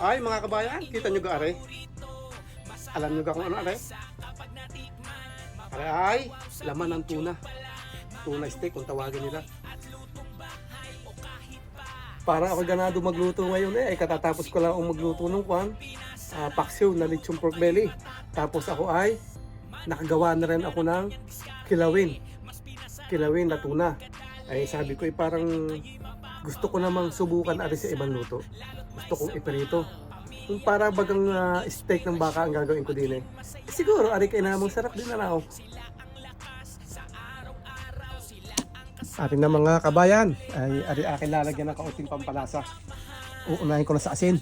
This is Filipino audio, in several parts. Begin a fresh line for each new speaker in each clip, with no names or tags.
Ay mga kabayan, kita nyo ga are? Alam nyo ga kung ano are? Are ay, laman ng tuna. Tuna steak kung tawagin nila. Para ako ganado magluto ngayon eh, katatapos ko lang ang magluto ng kwan. Uh, paksiw na lechong pork belly. Tapos ako ay nakagawa na rin ako ng kilawin. Kilawin na tuna. Ay sabi ko ay parang gusto ko namang subukan ari sa ibang luto. Gusto kong iprito. Kung para bagang ah, steak ng baka ang gagawin ko din eh. Siguro ari kay namang sarap din na raw. Ating na mga kabayan, ay ari akin lalagyan ng kaunting pampalasa. Uunahin ko na sa asin.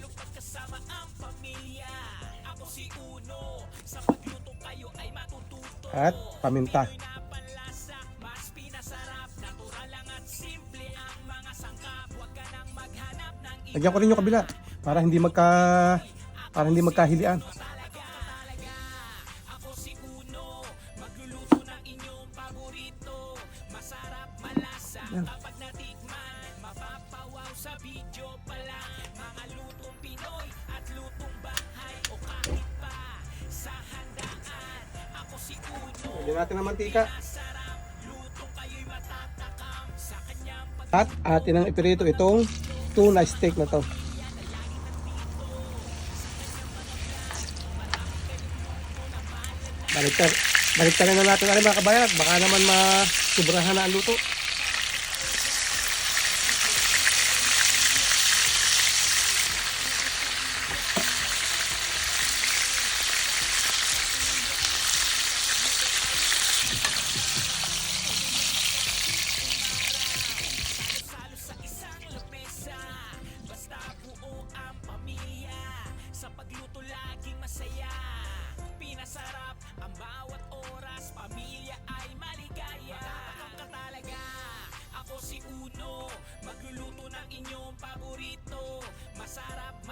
At paminta. Lagyan ko rin yung kabila para hindi magka para hindi magkahilian. Yan. Lagyan natin ng mantika. At atin ang ipirito itong tuna steak na to. Baliktad. Baliktarin na natin ano mga kabayan baka naman masubrahan na ang luto.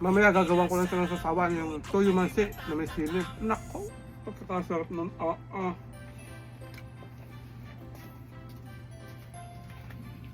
Mamaya gagawan ko lang ng sasawan yung toyo mansi na may sili. Nako, pagkakasarap nun. Ah, ah.